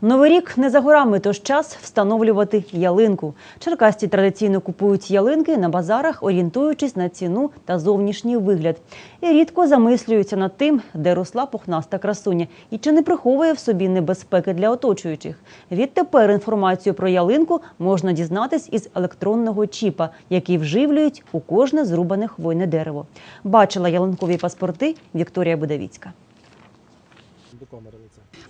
Новий рік не за горами, тож час встановлювати ялинку. Черкасці традиційно купують ялинки на базарах, орієнтуючись на ціну та зовнішній вигляд. І рідко замислюються над тим, де росла пухнаста красуня і чи не приховує в собі небезпеки для оточуючих. Відтепер інформацію про ялинку можна дізнатись із електронного чіпа, який вживлюють у кожне зрубане хвойне дерево. Бачила ялинкові паспорти Вікторія Будавіцька.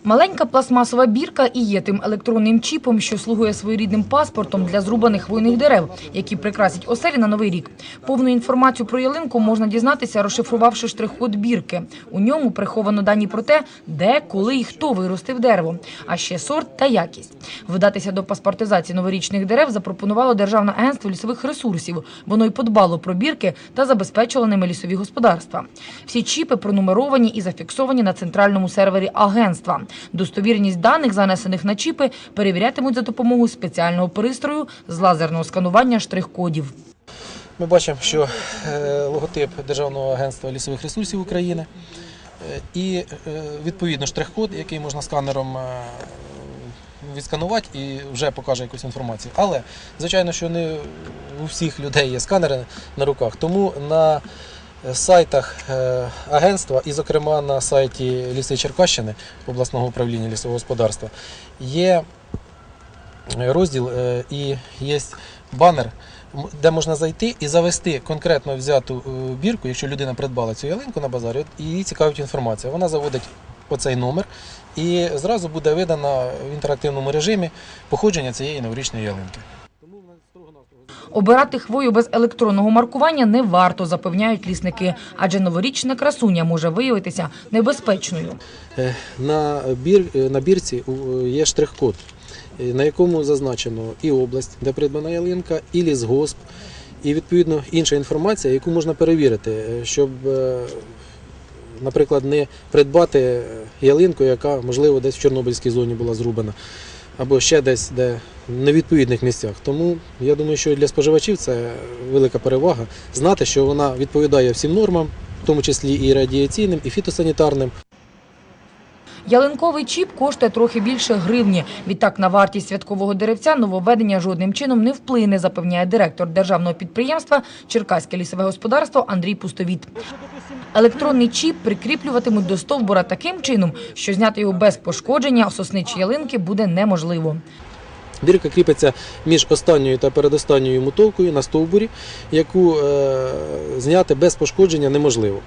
Маленька пластмасова бірка і є тим електронним чіпом, що слугує своєрідним паспортом для зрубаних хвойних дерев, які прикрасять оселі на новий рік. Повну інформацію про ялинку можна дізнатися, розшифрувавши штрих-код бірки. У ньому приховано дані про те, де, коли і хто виростив дерево, а ще сорт та якість. Вдатися до паспортизації новорічних дерев запропонувало Державне агентство лісових ресурсів. Воно й подбало про бірки та забезпечило ними лісові господарства. Всі чіпи пронумеровані і зафіксовані на центральному сервері агентства. Достовірність даних, занесених на чіпи, перевірятимуть за допомогою спеціального пристрою з лазерного сканування штрих-кодів. Ми бачимо, що е, логотип Державного агентства лісових ресурсів України е, і е, відповідно штрих-код, який можна сканером відсканувати і вже покаже якусь інформацію. Але, звичайно, що не у всіх людей є сканери на руках, тому на сайтах е, агентства, і, зокрема, на сайті Ліси Черкащини обласного управління лісового господарства, є розділ е, і є банер, де можна зайти і завести конкретно взяту е, бірку, якщо людина придбала цю ялинку на базарі, от її цікавить інформація. Вона заводить оцей номер і зразу буде видано в інтерактивному режимі походження цієї новорічної ялинки. Обирати хвою без електронного маркування не варто, запевняють лісники, адже новорічна красуня може виявитися небезпечною. Е, е, на бірці є штрих-код, е, на якому зазначено і область, де придбана ялинка, і лісгосп, і відповідно інша інформація, яку можна перевірити, е, щоб, е, наприклад, не придбати ялинку, яка можливо десь в Чорнобильській зоні була зрубана, або ще десь, де невідповідних місцях. Тому я думаю, що для споживачів це велика перевага знати, що вона відповідає всім нормам, в тому числі і радіаційним, і фітосанітарним. Ялинковий чіп коштує трохи більше гривні. Відтак на вартість святкового деревця нововведення жодним чином не вплине, запевняє директор державного підприємства Черкаське лісове господарство Андрій Пустовіт. Електронний чіп прикріплюватимуть до стовбура таким чином, що зняти його без пошкодження сосничі ялинки буде неможливо. Бірка кріпиться між останньою та передостанньою мотовкою на стовбурі, яку е, зняти без пошкодження неможливо.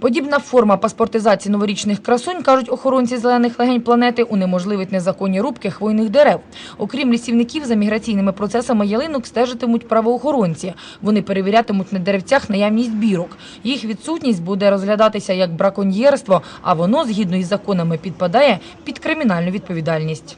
Подібна форма паспортизації новорічних красунь, кажуть охоронці зелених легень планети, унеможливить незаконні рубки хвойних дерев. Окрім лісівників, за міграційними процесами ялинок стежитимуть правоохоронці. Вони перевірятимуть на деревцях наявність бірок. Їх відсутність буде розглядатися як браконьєрство, а воно, згідно із законами, підпадає під кримінальну відповідальність.